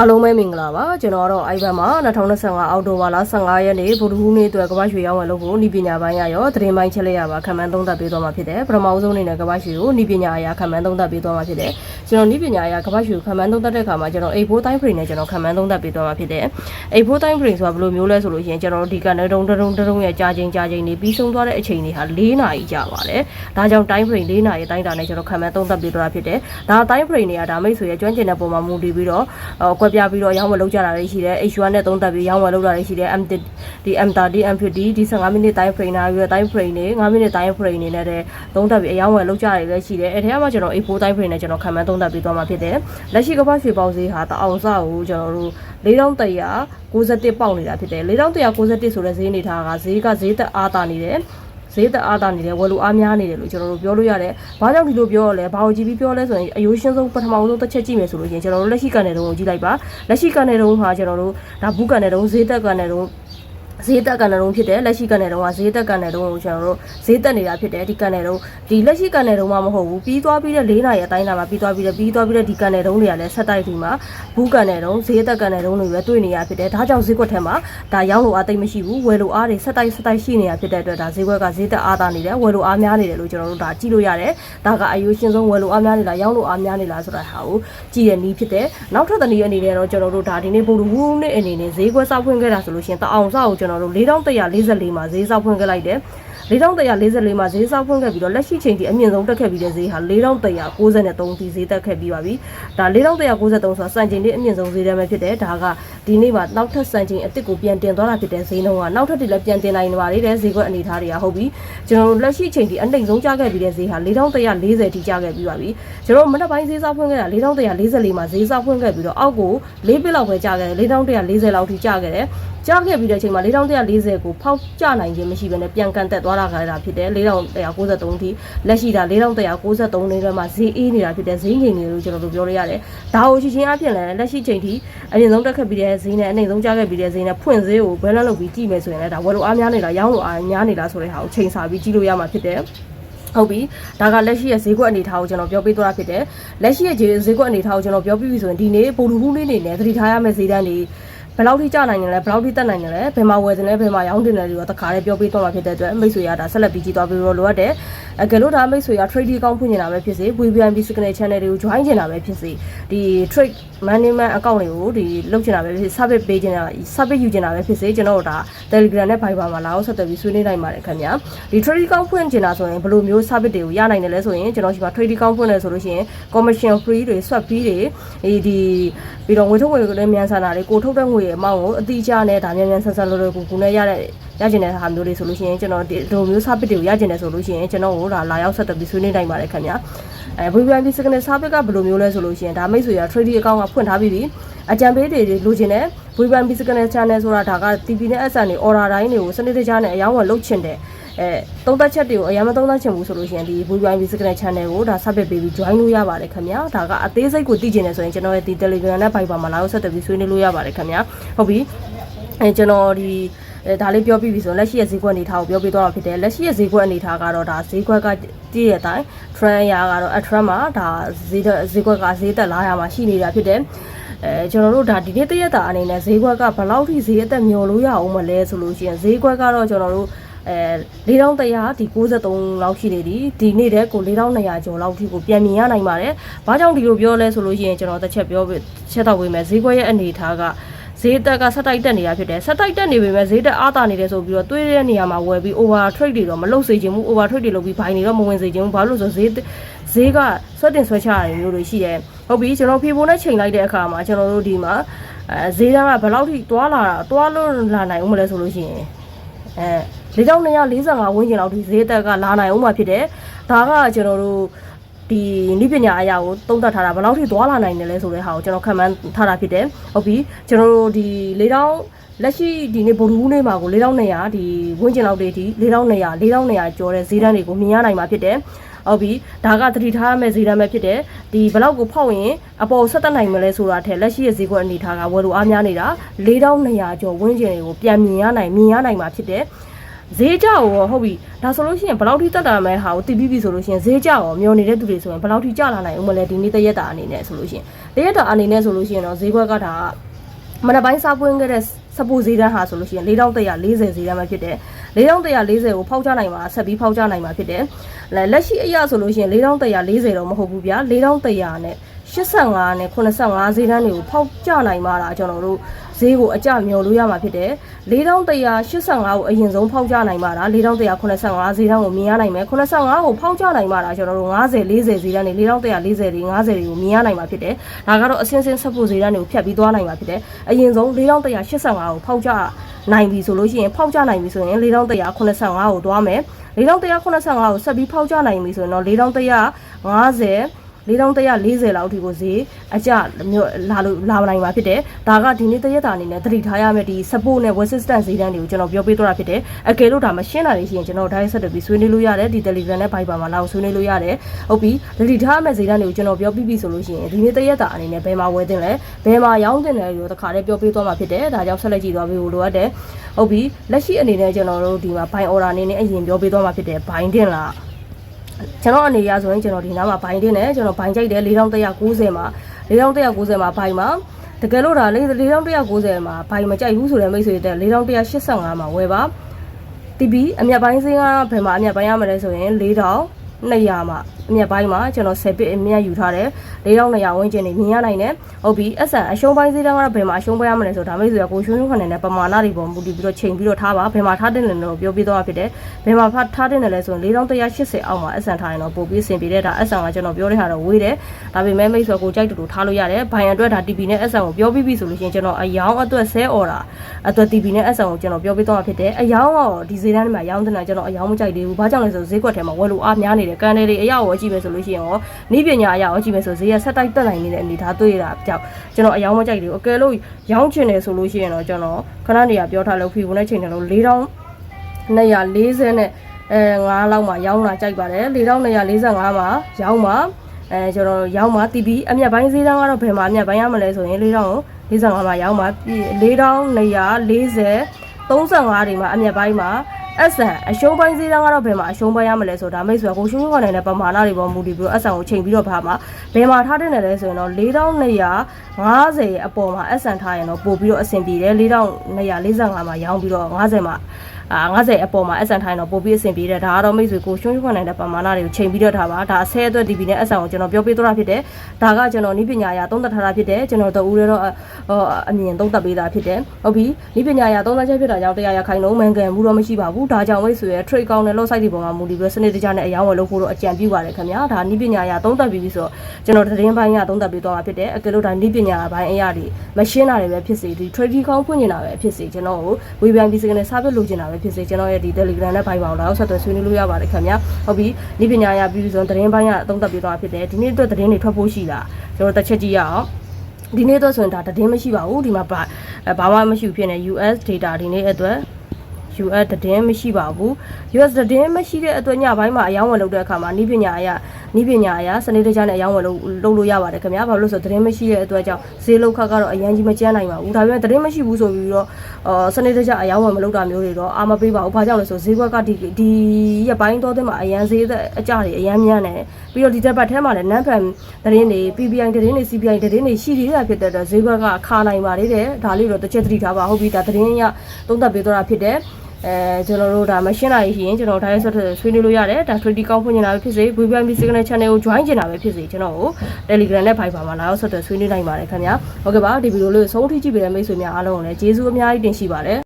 အားလုံးပဲမင်္ဂလာပါကျွန်တော်ကတော့အိုင်ဘန်မှာ2025အောက်တိုဘာလ15ရက်နေ့ဗုဒ္ဓဟူးနေ့အတွက်ကမ္ဘာရွှေရောင်းဝယ်လို့ကိုဤပညာပိုင်းရရောသတင်းပိုင်းချက်လက်ရပါခံမှန်းသုံးသပ်ပေးသွားမှာဖြစ်တယ်ပထမဦးဆုံးအနေနဲ့ကမ္ဘာရွှေကိုဤပညာအရာခံမှန်းသုံးသပ်ပေးသွားမှာဖြစ်တယ်ကျွန်တော်ဤပညာအရာကမ္ဘာရွှေကိုခံမှန်းသုံးသပ်တဲ့အခါမှာကျွန်တော် A4 time frame နဲ့ကျွန်တော်ခံမှန်းသုံးသပ်ပေးသွားမှာဖြစ်တယ် A4 time frame ဆိုတာဘယ်လိုမျိုးလဲဆိုလို့ရှိရင်ကျွန်တော်တို့ဒီကနေတုံတုံတုံတုံရဲ့ကြာချိန်ကြာချိန်နေပြီးဆုံးသွားတဲ့အချိန်တွေဟာ၄နာရီကြာပါတယ်ဒါကြောင့် time frame ၄နာရီအတိုင်းတာနဲ့ကျွန်တော်ခံမှန်းသုံးသပ်ပေးသွားတာဖြစ်တယ်ဒါ time frame တွေကဒါမိတ်ဆွေရဲ့ကျွမ်းကျင်တဲ့ပုံမှာမူတည်ပြီးတော့အော်ကွက်ပြပြီးတော့ရောင်းဝယ်လုပ်ကြတာတွေရှိတယ် H1 နဲ့သုံးသပ်ပြီးရောင်းဝယ်လုပ်တာတွေရှိတယ် M10 ဒီ M30 M50 ဒီ15မိနစ် time frame နာပြီးတော့ time frame တွေ9မိနစ် time frame နေနဲ့တဲ့သုံးသပ်ပြီးအရောင်းဝယ်လုပ်ကြတာတွေလည်းရှိတယ်အဲထဲမှာကျွန်တော် A4 time frame နဲ့ကျွန်တော်ခံမှန်းသုံးသပ်ပြီးသွားမှာဖြစ်တယ်လက်ရှိကမ္ဘာရွှေပေါင်းဈေးဟာတအောင်စကိုကျွန်တော်တို့4191ပေါက်နေတာဖြစ်တယ်4191ဆိုတဲ့ဈေးအနေထားကဈေးကဈေးသက်အားတာနေတယ် ဈေးသက်အားတာနေတယ်ဝယ်လို့အားများနေတယ်လို့ကျွန်တော်တို့ပြောလို့ရတယ်။ဘာကြောင့်ဒီလိုပြောရလဲ။ဘာကိုကြည့်ပြီးပြောလဲဆိုရင်အယိုးရှင်းဆုံးပထမဆုံးတစ်ချက်ကြည့်မယ်ဆိုလို့ရှိရင်ကျွန်တော်တို့လက်ရှိကန်တဲ့တုံးကိုကြည့်လိုက်ပါ။လက်ရှိကန်တဲ့တုံးဟာကျွန်တော်တို့ဒါဘူးကန်တဲ့တုံးဈေးသက်ကန်တဲ့တုံး ဈေးတက်ကန်တဲ့တုံးဖြစ်တယ်လက်ရှိကန်တဲ့တုံးကဈေးတက်ကန်တဲ့တုံးကိုကျွန်တော်တို့ဈေးတက်နေတာဖြစ်တယ်ဒီကန်တဲ့တုံးဒီလက်ရှိကန်တဲ့တုံးမှမဟုတ်ဘူးပြီးသွားပြီးတဲ့၄နာရီအတိုင်းလာမှာပြီးသွားပြီးတဲ့ပြီးသွားပြီးတဲ့ဒီကန်တဲ့တုံးတွေကလည်းဆက်တိုက်ဒီမှာဘူးကန်တဲ့တုံးဈေးတက်ကန်တဲ့တုံးတွေပဲတွေ့နေရဖြစ်တယ်ဒါကြောင့်ဈေးကွက်ထဲမှာဒါရောင်းလို့အားသိမ့်မရှိဘူးဝယ်လို့အားတွေဆက်တိုက်ဆက်တိုက်ရှိနေရဖြစ်တဲ့အတွက်ဒါဈေးကွက်ကဈေးတက်အားသာနေတယ်ဝယ်လို့အားများနေတယ်လို့ကျွန်တော်တို့ဒါကြည့်လို့ရတယ်ဒါကအယိုးရှင်းဆုံးဝယ်လို့အားများနေလားရောင်းလို့အားများနေလားဆိုတာဟာကိုကြည့်ရနည်းဖြစ်တယ်နောက်ထပ်တနည်းအနေနဲ့တော့ကျွန်တော်တို့ဒါဒီနေ့ပုံတူဝူးနဲ့အနေနဲ့ဈေးကွက်စောက်ဖွင့်ခဲ့တာဆိုလို့ရှိရင်တအောင်စောက်ကိုကျွန်တော်တို့4144မှာဈေးစောက်ဖွင့်ခဲ့လိုက်တယ်4144မှာဈေးစောက်ဖွင့်ခဲ့ပြီးတော့လက်ရှိချိန်ထိအမြင့်ဆုံးတက်ခဲ့ပြီးတဲ့ဈေးဟာ4193ဒီဈေးတက်ခဲ့ပြီးပါပြီ။ဒါ4193ဆိုတာစံချိန်လေးအမြင့်ဆုံးဈေးတန်းပဲဖြစ်တယ်။ဒါကဒီနေ့မှာနောက်ထပ်စံချိန်အစ်စ်ကိုပြန်တင်သွားတာဖြစ်တဲ့ဈေးနှုန်းကနောက်ထပ်တည်းလည်းပြန်တင်နိုင်နေပါလေတဲ့ဈေးကွက်အနေအထားတွေကဟုတ်ပြီ။ကျွန်တော်တို့လက်ရှိချိန်ထိအနှိမ့်ဆုံးကျခဲ့ပြီးတဲ့ဈေးဟာ4140ထိကျခဲ့ပြီးပါပြီ။ကျွန်တော်တို့မနက်ပိုင်းဈေးစောက်ဖွင့်ခဲ့တာ4144မှာဈေးစောက်ဖွင့်ခဲ့ပြီးတော့အောက်ကို၄ပစ်လောက်ပဲကျခဲ့တယ်4140လောက်ထိကျခဲ့တယ်။ ကြားခဲ့ပြီးတဲ့အချိန်မှာ4140ကိုဖောက်ကျနိုင်ခြင်းမရှိဘဲနဲ့ပြန်ကန်တက်သွားတာခါတာဖြစ်တယ်4193ထိလက်ရှိတာ4193နေထဲမှာဈေးအေးနေတာဖြစ်တယ်ဈေးငိမ်နေလို့ကျွန်တော်တို့ပြောလို့ရတယ်ဒါကိုရှိချင်းအဖြစ်လည်းလက်ရှိချိန်ထိအရင်ဆုံးတက်ခဲ့ပြီးတဲ့ဈေးနဲ့အနိုင်ဆုံးကြားခဲ့ပြီးတဲ့ဈေးနဲ့ဖွင့်ဈေးကိုဘယ်လောက်လုပ်ပြီးကြည့်မယ်ဆိုရင်လည်းဒါဝယ်လို့အားများနေတာရောင်းလို့အားများနေတာဆိုတဲ့ဟာကိုချိန်ဆပြီးကြည့်လို့ရမှာဖြစ်တယ်ဟုတ်ပြီဒါကလက်ရှိရဲ့ဈေးကွက်အနေထားကိုကျွန်တော်ပြောပြသွားတာဖြစ်တယ်လက်ရှိရဲ့ဈေးကွက်အနေထားကိုကျွန်တော်ပြောပြပြီဆိုရင်ဒီနေ့ပိုလူဟူးလေးနေနဲ့သတိထားရမယ့်ဈေးတန်းတွေ ဘယ်လောက်ထိကျနိုင်တယ်လဲဘယ်လောက်ထိတက်နိုင်တယ်လဲဘယ်မှာဝယ်တယ်လဲဘယ်မှာရောင်းတယ်လဲဒီတော့တခါလေးပြောပြတော့မှာဖြစ်တဲ့အတွက်မိတ်ဆွေရတာဆက်လက်ပြီးကြည့်သွားပြီးတော့လိုအပ်တယ် အကယ်လို့ဒါမိတ်ဆွေရ trade အကောင့်ဖွင့်နေတာပဲဖြစ်စေ VVIP signal channel တွေကို join ချင်တာပဲဖြစ်စေဒီ trade management account တွေကိုဒီလုပ်ချင်တာပဲဖြစ်စေ service ပေးချင်တာ service ယူချင်တာပဲဖြစ်စေကျွန်တော်တို့ဒါ Telegram နဲ့ Viber မှာလာအောင်ဆက်သွယ်ပြီးဆွေးနွေးနိုင်ပါတယ်ခင်ဗျာဒီ trade account ဖွင့်ချင်တာဆိုရင်ဘယ်လိုမျိုး service တွေကိုရနိုင်တယ်လဲဆိုရင်ကျွန်တော်ရှိမှာ trade account ဖွင့်တယ်ဆိုလို့ရှိရင် commission free တွေ swap fee တွေဒီဒီပြီးတော့ငွေထုတ်ငွေတွေလည်းမြန်ဆန်တာတွေကိုထုတ်တဲ့ငွေရဲ့အမောင်းကိုအတိအကျနဲ့ဒါမြန်မြန်ဆန်ဆန်လိုလိုကူကူနဲ့ရတဲ့ရကျင်တဲ့ဟာမျိုးတွေဆိုလို့ရှိရင်ကျွန်တော်ဒီလိုမျိုး service တွေကိုရကျင်တယ်ဆိုလို့ရှိရင်ကျွန်တော်တို့ဒါလာရောက်ဆက်သွယ်ပြီးဆွေးနွေးနိုင်ပါတယ်ခင်ဗျာအဲ VVIP second service ကဘယ်လိုမျိုးလဲဆိုလို့ရှိရင်ဒါမိတ်ဆွေရ trading account ကဖွင့်ထားပြီးပြီအကြံပေးတွေလိုချင်တဲ့ VVIP second channel ဆိုတာဒါက TV နဲ့ SN တွေ order တိုင်းတွေကိုစနစ်တကျနဲ့အယောင်းဝယ်လုပ်ချင်တယ်အဲသုံးသက်ချက်တွေကိုအရင်မသုံးသက်ချင်ဘူးဆိုလို့ရှိရင်ဒီ VVIP second channel ကိုဒါ subscribe ပေးပြီး join လို့ရပါတယ်ခင်ဗျာဒါကအသေးစိတ်ကိုသိချင်တယ်ဆိုရင်ကျွန်တော်ရဲ့ဒီ Telegram နဲ့ Viber မှာလာရောက်ဆက်သွယ်ပြီးဆွေးနွေးလို့ရပါတယ်ခင်ဗျာဟုတ်ပြီအဲကျွန်တော်ဒီ အဲဒါလေးပြောပြပြီဆိုလက်ရှိရဲ့ဈေးကွက်အနေထားကိုပြောပြသွားတာဖြစ်တယ်လက်ရှိရဲ့ဈေးကွက်အနေထားကတော့ဒါဈေးကွက်ကတည့်တဲ့အတိုင်း trend ရာကတော့အ trend မှာဒါဈေးဈေးကွက်ကဈေးတက်လာရမှာရှိနေတာဖြစ်တယ်အဲကျွန်တော်တို့ဒါဒီနေ့တရက်တာအနေနဲ့ဈေးကွက်ကဘယ်လောက်ထိဈေးအသက်မျောလို့ရအောင်မလဲဆိုလို့ရှိရင်ဈေးကွက်ကတော့ကျွန်တော်တို့အဲ4100ဒီ63လောက်ရှိနေသည်ဒီနေ့တည်းကို4200ကျော်လောက်ထိကိုပြန်မြင်ရနိုင်ပါတယ်။ဘာကြောင့်ဒီလိုပြောလဲဆိုလို့ရှိရင်ကျွန်တော်တစ်ချက်ပြောချက်တော့ပေးမယ်ဈေးကွက်ရဲ့အနေအထားက ဈေးတက်ကဆက်တိုက်တက်နေတာဖြစ်တယ်ဆက်တိုက်တက်နေပေမဲ့ဈေးတက်အားတာနေတယ်ဆိုပြီးတော့တွေးတဲ့နေရာမှာဝယ်ပြီး over trade တွေတော့မလုပ်စေချင်ဘူး over trade တွေလုပ်ပြီးဘိုင်တွေတော့မဝင်စေချင်ဘူးဘာလို့လဲဆိုဈေးဈေးကဆွတ်တင်ဆွဲချရတယ်မျိုးတွေရှိတယ်ဟုတ်ပြီကျွန်တော်ဖြေဖို့နဲ့ချိန်လိုက်တဲ့အခါမှာကျွန်တော်တို့ဒီမှာအဲဈေးတန်းကဘယ်လောက်ထိတွားလာတာတွားလို့လာနိုင်ဦးမလဲဆိုလို့ရှိရင်အဲ4245ဝန်းကျင်လောက်ထိဈေးတက်ကလာနိုင်ဦးမှာဖြစ်တယ်ဒါကကျွန်တော်တို့ ဒီနိပညာအရာကိုသုံးသပ်ထားတာဘယ်လောက်ထိသွားလာနိုင်တယ်လဲဆိုတဲ့ဟာကိုကျွန်တော်ခံမှန်းထားတာဖြစ်တယ်ဟုတ်ပြီကျွန်တော်တို့ဒီ၄တောင်းလက်ရှိဒီနေ့ဗုဒ္ဓဟူးနေ့မှာကို4200ဒီဝန်းကျင်လောက်တွေဒီ4200 4200ကျော်တဲ့ဈေးတန်းတွေကိုမြင်ရနိုင်မှာဖြစ်တယ်ဟုတ်ပြီဒါကသတိထားရမယ့်ဈေးတန်းပဲဖြစ်တယ်ဒီဘလောက်ကိုဖောက်ရင်အပေါ်ဆက်တက်နိုင်မလဲဆိုတာထက်လက်ရှိရဲ့ဈေးကွက်အနေထားကဝယ်လို့အားများနေတာ4200ကျော်ဝန်းကျင်တွေကိုပြန်မြင်ရနိုင်မြင်ရနိုင်မှာဖြစ်တယ် ဈေးကြောက်ရောဟုတ်ပြီဒါဆိုလို့ရှိရင်ဘယ်လောက်ထိတက်တာမဲဟာကိုတည်ပြီးပြီဆိုလို့ရှိရင်ဈေးကြောက်ရောမျောနေတဲ့သူတွေဆိုရင်ဘယ်လောက်ထိကျလာနိုင်ဦးမလဲဒီနေ့တရက်တာအနေနဲ့ဆိုလို့ရှိရင်တရက်တာအနေနဲ့ဆိုလို့ရှိရင်တော့ဈေးကွက်ကဒါမနက်ပိုင်းစားပွင့်ခဲ့တဲ့စပူဈေးတန်းဟာဆိုလို့ရှိရင်4140ဈေးတန်းပဲဖြစ်တယ်4140ကိုဖောက်ချနိုင်မှာဆက်ပြီးဖောက်ချနိုင်မှာဖြစ်တယ်လက်ရှိအရာဆိုလို့ရှိရင်4140တော့မဟုတ်ဘူးဗျာ4100နဲ့85နဲ့85ဈေးတန်းတွေကိုဖောက်ကျနိုင်မှာလားကျွန်တော်တို့ ဈေးကိုအကြမျောလို့ရမှာဖြစ်တယ်4185ကိုအရင်ဆုံးဖောက်ကျနိုင်မှာလား4185ဈေးတန်းကိုမြင်ရနိုင်မယ်85ကိုဖောက်ကျနိုင်မှာလားကျွန်တော်တို့90 40ဈေးတန်းတွေ4140တွေ50တွေကိုမြင်ရနိုင်မှာဖြစ်တယ်ဒါကတော့အစင်းစင်းဆက်ဖို့ဈေးတန်းတွေကိုဖြတ်ပြီးသွားနိုင်မှာဖြစ်တယ်အရင်ဆုံး4185ကိုဖောက်ကျနိုင်ပြီဆိုလို့ရှိရင်ဖောက်ကျနိုင်ပြီဆိုရင်4185ကိုသွားမယ်4185ကိုဆက်ပြီးဖောက်ကျနိုင်ပြီဆိုရင်တော့4150 4140လောက်အထိကိုဈေးအကျမျိုးလာလို့လာနိုင်မှာဖြစ်တယ်။ဒါကဒီနေ့တရက်တာအနေနဲ့သတိထားရမယ့်ဒီ support နဲ့ resistance ဈေးတန်းတွေကိုကျွန်တော်ပြောပြသွားတာဖြစ်တယ်။အကယ်လို့ဒါမရှင်းတာတွေရှိရင်ကျွန်တော် direct ဆက်ပြီးဆွေးနွေးလို့ရတယ်ဒီ Telegram နဲ့ Viber မှာလောက်ဆွေးနွေးလို့ရတယ်။ဟုတ်ပြီသတိထားရမယ့်ဈေးတန်းတွေကိုကျွန်တော်ပြောပြပြီဆိုလို့ရှိရင်ဒီနေ့တရက်တာအနေနဲ့ဘယ်မှာဝယ်တင်လဲဘယ်မှာရောင်းတင်လဲလို့တခါတည်းပြောပြသွားမှာဖြစ်တယ်။ဒါကြောင့်ဆက်လက်ကြည့်သွားပြီးလိုအပ်တယ်။ဟုတ်ပြီလက်ရှိအနေနဲ့ကျွန်တော်တို့ဒီမှာ buy order အနေနဲ့အရင်ပြောပြသွားမှာဖြစ်တယ်။ buy တင်လား ကျွန်တော်အနေရဆိုရင်ကျွန်တော်ဒီနားမှာဘိုင်တင်တယ်ကျွန်တော်ဘိုင်ကြိုက်တယ်4190မှာ4190မှာဘိုင်မှာတကယ်လို့ဒါ4190မှာဘိုင်မကြိုက်ဘူးဆိုတဲ့မိတ်ဆွေတဲ့4185မှာဝယ်ပါတီဘီအမြတ်ပိုင်းစင်းကဘယ်မှာအမြတ်ပိုင်းရမလဲဆိုရင် 4200မှာအမြတ်ပိုင်းမှာကျွန်တော်10ဘစ်အမြတ်ယူထားတယ်4200ဝန်းကျင်နေမြင်ရနိုင်တယ်ဟုတ်ပြီအဆန်အရှုံးပိုင်းစင်းတန်းကတော့ဘယ်မှာအရှုံးပိုင်းရမလဲဆိုဒါမိတ်ဆွေကကိုရွှေရွှေခဏနဲ့ပမာဏတွေပေါ်မူတည်ပြီးတော့ချိန်ပြီးတော့ထားပါဘယ်မှာထားတဲ့လဲလို့ပြောပြသွားဖြစ်တယ်ဘယ်မှာထားတဲ့လဲဆိုရင်4180အောက်မှာအဆန်ထားရင်တော့ပို့ပြီးအဆင်ပြေတဲ့ဒါအဆန်ကကျွန်တော်ပြောတဲ့ဟာတော့ဝေးတယ်ဒါပေမဲ့မိတ်ဆွေကိုကြိုက်တူတူထားလို့ရတယ်ဘိုင်အတွက်ဒါ TP နဲ့အဆန်ကိုပြောပြီးပြီဆိုလို့ရှိရင်ကျွန်တော်အယောင်အတွက်ဆဲအော်တာအတွက် TP နဲ့အဆန်ကိုကျွန်တော်ပြောပြသွားဖြစ်တယ်အယောင်ကတော့ဒီဈေးတန်းတွေမှာရောင်းတဲ့ကျွန်တော်အယောင်မကြိုက်သေးဘူးဘာကြောင့်လဲဆိုဈေးကွက်ထဲမှာဝယ်လို့အားများနေတယ်ကန်တယ်တွေအရာကိုအကြည့်ပဲဆိုလို့ရှိရင်ရောနီးပညာအရာကိုကြည့်မယ်ဆိုဈေးကဆက်တိုက်တက်နိုင်နေတဲ့အနေထားတွေ့ရတာကြောက်ကျွန်တော်အယောင်မကြိုက်သေးဘူးအကယ်လို့ရောင်းချင်တယ်ဆိုလို့ရှိရင်တော့ကျွန်တော်ခဏနေရပြောထားလို့ဖီဘူးနဲ့ချိန်တယ်လို့4000 240နဲ့အဲ9လောက်မှာရောင်းလာကြိုက်ပါတယ်4245မှာရောင်းမှာအဲကျွန်တော်ရောင်းမှာ TP အမြတ်ပိုင်းဈေးတန်းကတော့ဘယ်မှာအမြတ်ပိုင်းရမလဲဆိုရင်4045မှာရောင်းမှာ4240 35တွေမှာအမြတ်ပိုင်းမှာ အဆန်အရှုံးပိုင်းဈေးတန်းကတော့ဘယ်မှာအရှုံးပိုင်းရမလဲဆိုဒါမိတ်ဆွေကိုရှုံးရှုံးခနိုင်တဲ့ပမာဏတွေပေါ်မူတည်ပြီးအဆန်ကိုချိန်ပြီးတော့ဘာမှာဘယ်မှာထားတင်တယ်လဲဆိုရင်တော့4250ရဲ့အပေါ်မှာအဆန်ထားရင်တော့ပို့ပြီးတော့အဆင်ပြေတယ်4245မှာရောင်းပြီးတော့50မှာ အာ90အပေါ်မှာအဆန်ထိုင်းတော့ပို့ပြီးအဆင်ပြေတယ်ဒါကတော့မိတ်ဆွေကိုရှုံးရှုံးနိုင်တဲ့ပမာဏတွေကိုချိန်ပြီးတော့ထားပါဒါဆဲအတွက် DB နဲ့အဆန်ကိုကျွန်တော်ပြောပြသွားတာဖြစ်တယ်ဒါကကျွန်တော်နိပညာရာသုံးသပ်ထားတာဖြစ်တယ်ကျွန်တော်တို့ဦးရတော့အမြင်သုံးသပ်ပေးတာဖြစ်တယ်ဟုတ်ပြီနိပညာရာသုံးသပ်ချက်ဖြစ်တာကြောင့်တရားရခိုင်လုံးမှန်ကန်မှုတော့မရှိပါဘူးဒါကြောင့်မိတ်ဆွေရဲ့ trade ကောင်းတဲ့ lot site တွေပေါ်မှာမူတည်ပြီးစနစ်တကျနဲ့အယောင်းဝယ်လုပ်ဖို့တော့အကြံပြုပါတယ်ခင်ဗျာဒါနိပညာရာသုံးသပ်ပြီးပြီဆိုတော့ကျွန်တော်သတင်းပိုင်းကသုံးသပ်ပေးသွားတာဖြစ်တယ်အကယ်လို့ဒါနိပညာပိုင်းအရာတွေမရှင်းတာတွေပဲဖြစ်စေဒီ trade ကောင်းဖွင့်နေတာပဲဖြစ်စေကျွန်တော်ကိုဝေဖန်ပြီးစကနေစားပြလို့ချင်တာပဲဖြစ်စေကျွန်တော်ရဲ့ဒီ Telegram နဲ့ Viber ကိုတော့ဆက်သွယ်ဆွေးနွေးလို့ရပါတယ်ခင်ဗျာဟုတ်ပြီနိပညာရပြီးဆိုသတင်းပိုင်းကအသုံးသပ်ပေးသွားဖြစ်တယ်ဒီနေ့အတွက်သတင်းတွေထွက်ဖို့ရှိတာကျွန်တော်တစ်ချက်ကြည့်ရအောင်ဒီနေ့တော့ဆိုရင်ဒါသတင်းမရှိပါဘူးဒီမှာဘာဘာမှမရှိဖြစ်နေ US data ဒီနေ့အတွက် US သတင်းမရှိပါဘူး US သတင်းမရှိတဲ့အတွက်ညပိုင်းမှာအယောင်းဝယ်လုပ်တဲ့အခါမှာဤပညာအရ ဤပညာအရစနေတကျနဲ့အယောင်းဝယ်လုပ်လုပ်လို့ရပါတယ်ခင်ဗျာဘာလို့လဲဆိုသတင်းမရှိတဲ့အတွက်ကြောင့်ဈေးလောက်ခတ်ကတော့အရန်ကြီးမကျန်းနိုင်ပါဘူးဒါပေမဲ့သတင်းမရှိဘူးဆိုပြီးတော့အာစနေတကျအယောင်းဝယ်မလုပ်တာမျိုးတွေတော့အာမပေးပါဘူးဘာကြောင့်လဲဆိုဈေးကွက်ကဒီဒီရက်ပိုင်းတော့တဲ့မှာအရန်ဈေးအကြတွေအရန်မြန်းတယ်ပြီးတော့ဒီတက်ပတ်ထဲမှာလည်းနန်းဖန်သတင်းတွေ PPI သတင်းတွေ CPI သတင်းတွေရှိသေးတာဖြစ်တဲ့အတွက်ဈေးကွက်ကခါနိုင်ပါသေးတယ်ဒါလေးတော့တစ်ချက်သတိထားပါဟုတ်ပြီဒါသတင်းရသုံးသပ်ပေးတော့တာဖြစ်တယ် အဲကျွန်တော်တို့ဒါမရှင်းတာရှိရင်ကျွန်တော်ဒါရိုက်ဆက်ဆွေးနွေးလို့ရတယ်ဒါ 3D ကောင်းဖွင့်နေတာပဲဖြစ်စေ VPN Signal Channel ကို join ချင်တာပဲဖြစ်စေကျွန်တော်ကို Telegram နဲ့ Viber မှာလာရောက်ဆက်သွယ်ဆွေးနွေးနိုင်ပါတယ်ခင်ဗျာဟုတ်ကဲ့ပါဒီဗီဒီယိုလေးကိုဆုံးထိကြည့်ပေးတဲ့မိတ်ဆွေများအားလုံးကိုလည်းကျေးဇူးအများကြီးတင်ရှိပါတယ်